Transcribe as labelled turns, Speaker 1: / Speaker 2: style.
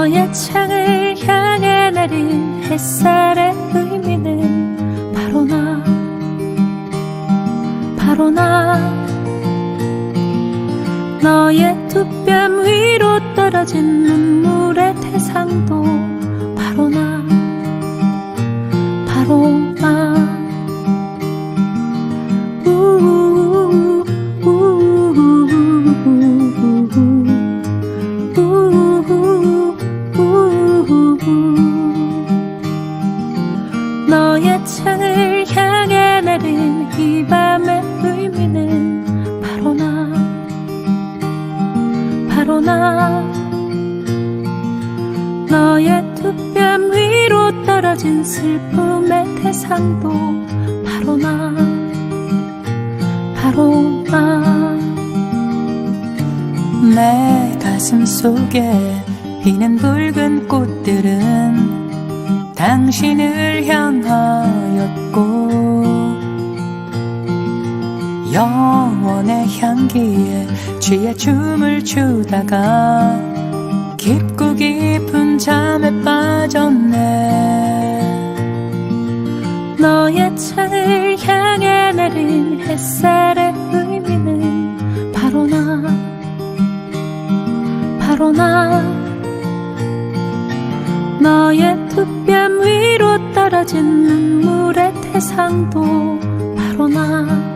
Speaker 1: 너의 창을 향해 내린 햇살의 의미는 바로 나. 바로 나. 너의 두 뺨 위로 떨어진 눈물의 대상도 바로 나. 창을 향해 내린 이 밤의 의미는 바로 나 바로 나 너의 두 뺨 위로 떨어진 슬픔의 대상도 바로 나 바로 나.
Speaker 2: 내 가슴 속에 피는 붉은 꽃들은 당신을 향 하였고 영원의 향기에 취해 춤을 추다가 깊고 깊은 잠에 빠졌네.
Speaker 1: 너의 창을 향해 내린 햇살의 의미는 바로 나 바로 나. 너의 두 뺨 위로 떨어진 눈물 의 태상도 바로 나